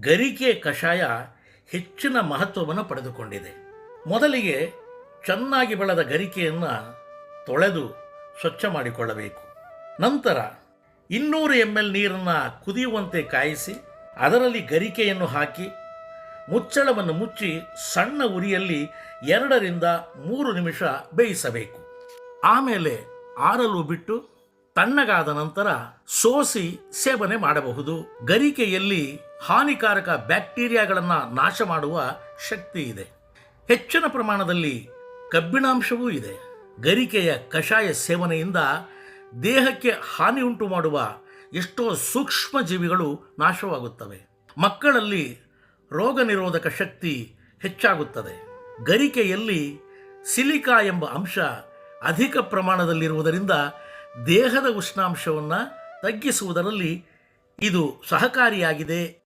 ಗರಿಕೆ ಕಷಾಯ ಹೆಚ್ಚಿನ ಮಹತ್ವವನ್ನು ಪಡೆದುಕೊಂಡಿದೆ. ಮೊದಲಿಗೆ ಚೆನ್ನಾಗಿ ಬೆಳೆದ ಗರಿಕೆಯನ್ನು ತೊಳೆದು ಸ್ವಚ್ಛ ಮಾಡಿಕೊಳ್ಳಬೇಕು. ನಂತರ ಇನ್ನೂರು ಎಂ ಎಲ್ ನೀರನ್ನು ಕುದಿಯುವಂತೆ ಕಾಯಿಸಿ, ಅದರಲ್ಲಿ ಗರಿಕೆಯನ್ನು ಹಾಕಿ, ಮುಚ್ಚಳವನ್ನು ಮುಚ್ಚಿ ಸಣ್ಣ ಉರಿಯಲ್ಲಿ ಎರಡರಿಂದ ಮೂರು ನಿಮಿಷ ಬೇಯಿಸಬೇಕು. ಆಮೇಲೆ ಆರಲು ಬಿಟ್ಟು ತಣ್ಣಗಾದ ನಂತರ ಸೋಸಿ ಸೇವನೆ ಮಾಡಬಹುದು. ಗರಿಕೆಯಲ್ಲಿ ಹಾನಿಕಾರಕ ಬ್ಯಾಕ್ಟೀರಿಯಾಗಳನ್ನು ನಾಶ ಮಾಡುವ ಶಕ್ತಿ ಇದೆ. ಹೆಚ್ಚಿನ ಪ್ರಮಾಣದಲ್ಲಿ ಕಬ್ಬಿಣಾಂಶವೂ ಇದೆ. ಗರಿಕೆಯ ಕಷಾಯ ಸೇವನೆಯಿಂದ ದೇಹಕ್ಕೆ ಹಾನಿ ಉಂಟು ಮಾಡುವ ಎಷ್ಟೋ ಸೂಕ್ಷ್ಮ ಜೀವಿಗಳು ನಾಶವಾಗುತ್ತವೆ. ಮಕ್ಕಳಲ್ಲಿ ರೋಗ ನಿರೋಧಕ ಶಕ್ತಿ ಹೆಚ್ಚಾಗುತ್ತದೆ. ಗರಿಕೆಯಲ್ಲಿ ಸಿಲಿಕಾ ಎಂಬ ಅಂಶ ಅಧಿಕ ಪ್ರಮಾಣದಲ್ಲಿರುವುದರಿಂದ ದೇಹದ ಉಷ್ಣಾಂಶವನ್ನು ತಗ್ಗಿಸುವುದರಲ್ಲಿ ಇದು ಸಹಕಾರಿಯಾಗಿದೆ.